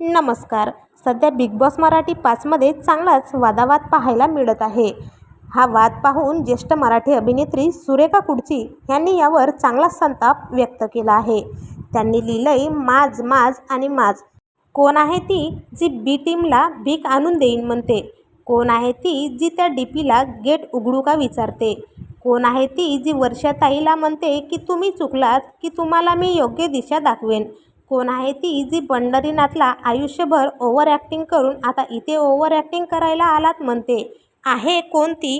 नमस्कार. सध्या big boss Marathi पाचमध्ये चांगलाच वादावाद पाहायला मिळत आहे. हा वाद पाहून ज्येष्ठ मराठी अभिनेत्री सुरेखा कुडची यांनी यावर चांगला संताप व्यक्त केला आहे. त्यांनी लिहिलंय माज माज आणि माज. कोण आहे ती जी बी टीमला भीक आणून देईन म्हणते. कोण आहे ती जी त्या डी पीला गेट उघडू का विचारते. कोण आहे ती जी वर्षाताईला म्हणते की तुम्ही चुकलात की तुम्हाला मी योग्य दिशा दाखवेन. कोण आहे ती जी पंढरीनाथला आयुष्यभर ओव्हर ॲक्टिंग करून आता इथे ओव्हर ॲक्टिंग करायला आलात म्हणते. आहे कोणती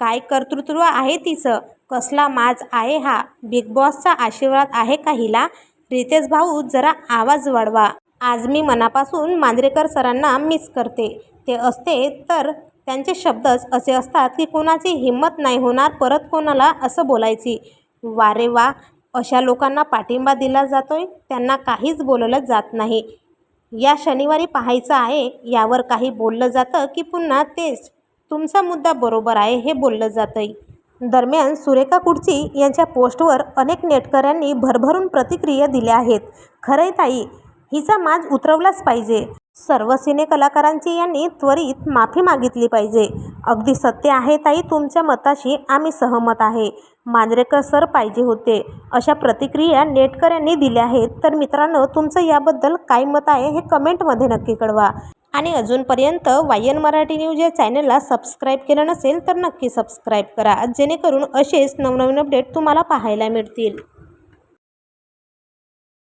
काय कर्तृत्व आहे तिचं? कसला माज आहे हा? बिग बॉसचा आशीर्वाद आहे का हिला? रितेश भाऊ जरा आवाज वाढवा. आज मी मनापासून मांजरेकर सरांना मिस करते. ते असते तर त्यांचे शब्दच असे असतात की कोणाची हिंमत नाही होणार परत कोणाला असं बोलायची. वारे वा अशा लोकांना पाठिंबा दिला जातो आहे त्यांना काहीच बोललं जात नाही. या शनिवारी पाहायचं आहे यावर काही बोललं जातं की पुन्हा तेच तुमचा मुद्दा बरोबर आहे हे बोललं जातंय. दरम्यान सुरेखा कुडची यांच्या पोस्टवर अनेक नेटकऱ्यांनी भरभरून प्रतिक्रिया दिल्या आहेत. खरंय ताई हिचा माज उतरवलाच पाहिजे. सर्व सिने कलाकारांची यांनी त्वरित माफी मागितली पाहिजे. अगदी सत्य आहे ताई तुमच्या मताशी आम्ही सहमत आहे. मांजरेकर सर पाहिजे होते. अशा प्रतिक्रिया नेटकऱ्यांनी दिल्या आहेत. तर मित्रांनो तुमचं याबद्दल काय मत आहे हे कमेंटमध्ये नक्की कळवा. आणि अजूनपर्यंत वायन मराठी न्यूज या चॅनलला सबस्क्राईब केलं नसेल तर नक्की सबस्क्राईब करा. जेणेकरून असेच नवनवीन अपडेट तुम्हाला पाहायला मिळतील.